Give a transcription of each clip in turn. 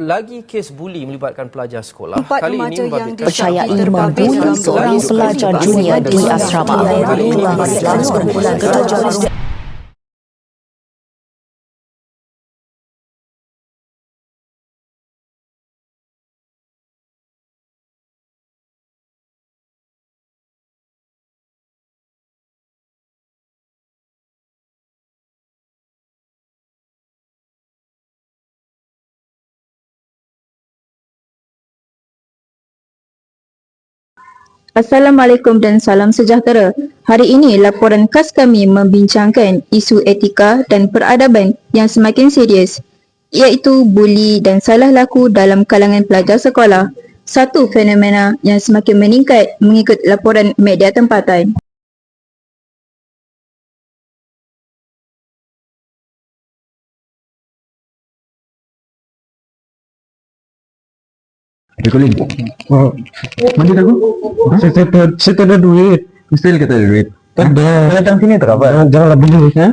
Lagi kes buli melibatkan pelajar sekolah. Empat Kali remaja ini yang Terbabit membuli dalam seorang pelajar junior di asrama Kali ini Islam sekumpulan ketua Assalamualaikum dan salam sejahtera. Hari ini laporan khas kami membincangkan isu etika dan peradaban yang semakin serius iaitu buli dan salah laku dalam kalangan pelajar sekolah. Satu fenomena yang semakin meningkat mengikut laporan media tempatan. Recording. Oh. Mana aku? Saya, saya, tak- saya tak ada duit. Mesti kata ada duit. Tak ada. Kau datang sini tak apa? Jangan, janganlah beli. Ha?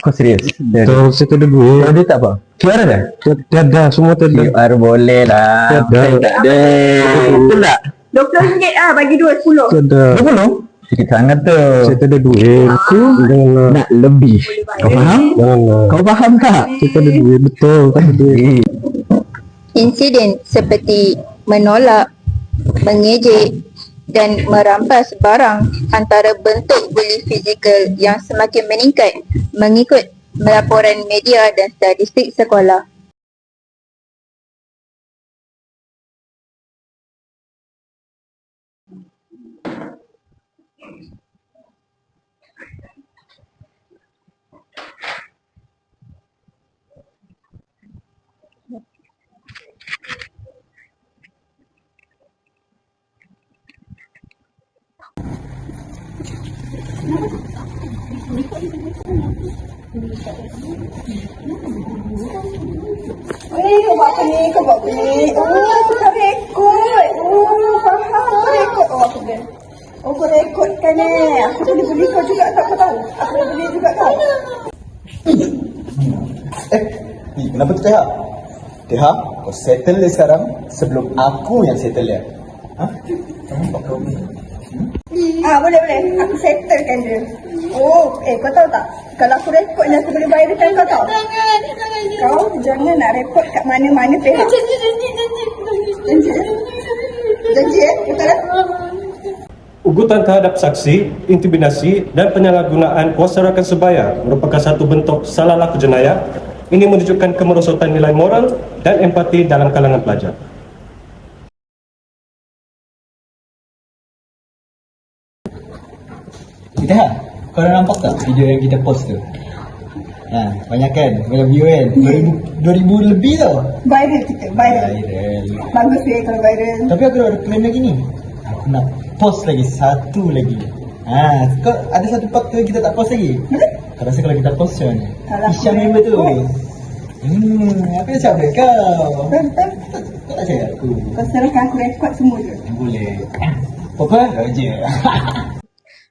Kau serius? Tak, saya tak ada duit. Ada tak apa? QR ada? Tiada, semua tiada. QR boleh lah. Tiada. Tak ada. Betul tak? RM20 ah bagi dua sepuluh. Tiada. Berapa Sikit sangat tu. Saya tak ada duit. Aku. Nak lebih. Kau faham? Kau faham tak? Saya tak ada duit. Betul. Tak ada duit. Insiden seperti menolak, mengejek dan merampas barang antara bentuk buli fizikal yang semakin meningkat mengikut laporan media dan statistik sekolah. Eh, kau buat ni? Kau buat ni? Oh, aku tak rekod. Oh, faham. Kau rekod. Oh, aku boleh. Oh, kau rekodkan eh. Aku boleh beli kau juga tak kau tahu? Aku boleh beli juga kau. Eh, ni kenapa tu Teha? Teha, kau settle dia sekarang sebelum aku yang settle dia. Ha? Ah, boleh boleh. Aku settlekan dia. Oh, eh kau tahu tak? Kalau aku rekod ni aku boleh bayarkan kau tahu. Kau jangan nak rekod kat mana-mana pihak. Janji, janji, janji. Janji, eh? Janji eh? Betul eh? Ugutan terhadap saksi, intimidasi dan penyalahgunaan kuasa rakan sebaya merupakan satu bentuk salah laku jenayah. Ini menunjukkan kemerosotan nilai moral dan empati dalam kalangan pelajar. Teha, kau dah nampak tak video yang kita post tu? Ha, banyak kan? Banyak view kan? 2000, 2000 lebih tau. Viral kita, viral. Viral. Bagus eh kalau viral. Tapi aku ada plan lagi ni. Aku nak post lagi satu lagi. Ha, kau ada satu part tu yang kita tak post lagi. Kau rasa kalau kita post macam mana? Isyam member tu. Hmm, aku dah cakap kau. Kau tak cakap aku. Kau serahkan aku rekod semua je. Boleh. Apa? Roger.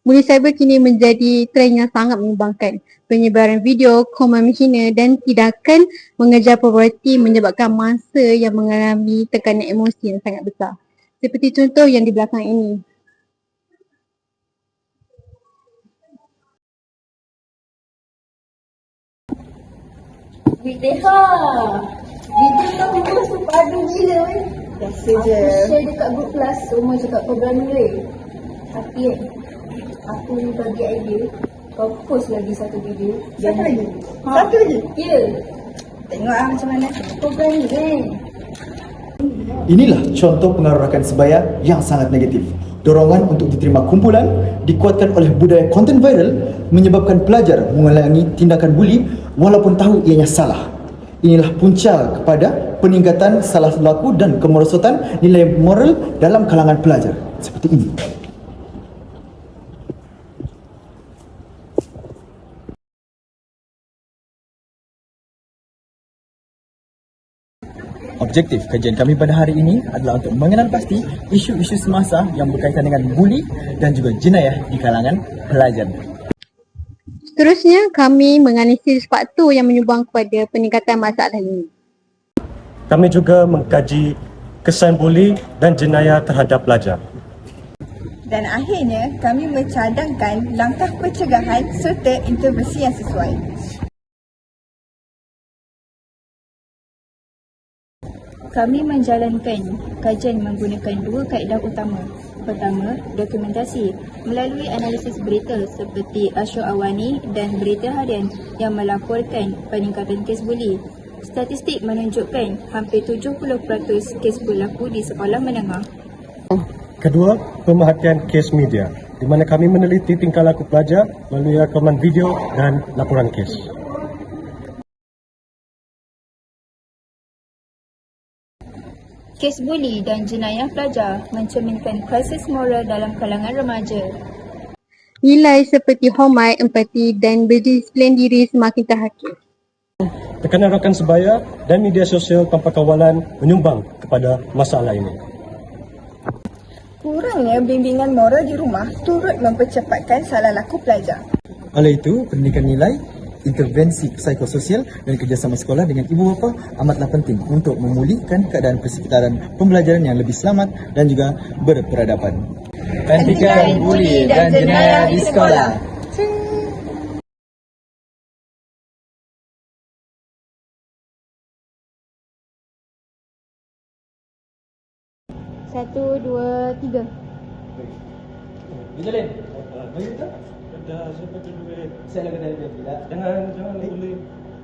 Buli cyber kini menjadi trend yang sangat menyumbangkan. Penyebaran video, komen menghina dan tindakan mengejar populariti menyebabkan masa yang mengalami tekanan emosi yang sangat besar. Seperti contoh yang di belakang ini. Deha. Video kau memang tu padu gila weh. Biasa je. Aku share dekat group kelas semua cakap kau berani weh. Tapi kan, aku bagi idea, kau post lagi satu video. Satu lagi? Ha. Satu lagi? Ya, Tengok ah macam mana. kau berani kan? Inilah contoh pengaruh rakan sebaya yang sangat negatif. Dorongan untuk diterima kumpulan dikuatkan oleh budaya konten viral menyebabkan pelajar mengulangi tindakan buli walaupun tahu ianya salah. Inilah punca kepada peningkatan salah laku dan kemerosotan nilai moral dalam kalangan pelajar. Seperti ini. Objektif kajian kami pada hari ini adalah untuk mengenal pasti isu-isu semasa yang berkaitan dengan buli dan juga jenayah di kalangan pelajar. Seterusnya, kami menganalisis faktor yang menyumbang kepada peningkatan masalah ini. Kami juga mengkaji kesan buli dan jenayah terhadap pelajar. Dan akhirnya, kami mencadangkan langkah pencegahan serta intervensi yang sesuai. Kami menjalankan kajian menggunakan dua kaedah utama. Pertama, dokumentasi melalui analisis berita seperti Ashok Awani dan berita harian yang melaporkan peningkatan kes buli. Statistik menunjukkan hampir 70% kes berlaku di sekolah menengah. Kedua, pemerhatian kes media di mana kami meneliti tingkah laku pelajar melalui rakaman video dan laporan kes. Kes buli dan jenayah pelajar mencerminkan krisis moral dalam kalangan remaja. Nilai seperti hormat, empati dan berdisiplin diri semakin terhakis. Tekanan rakan sebaya dan media sosial tanpa kawalan menyumbang kepada masalah ini. Kurangnya bimbingan moral di rumah turut mempercepatkan salah laku pelajar. Oleh itu, pendidikan nilai, intervensi psikososial dan kerjasama sekolah dengan ibu bapa amatlah penting untuk memulihkan keadaan persekitaran pembelajaran yang lebih selamat dan juga berperadaban. Hentikan buli dan jenayah di sekolah. Satu, dua, tiga duit saya nak kena bila jangan jangan boleh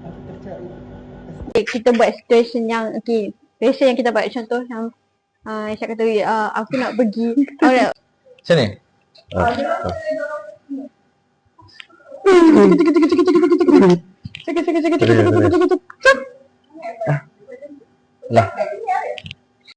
aku Okay, kita buat situation yang okay, situation yang kita buat contoh yang uh, Aisyah kata uh, aku nak pergi Alright Macam ni? Lah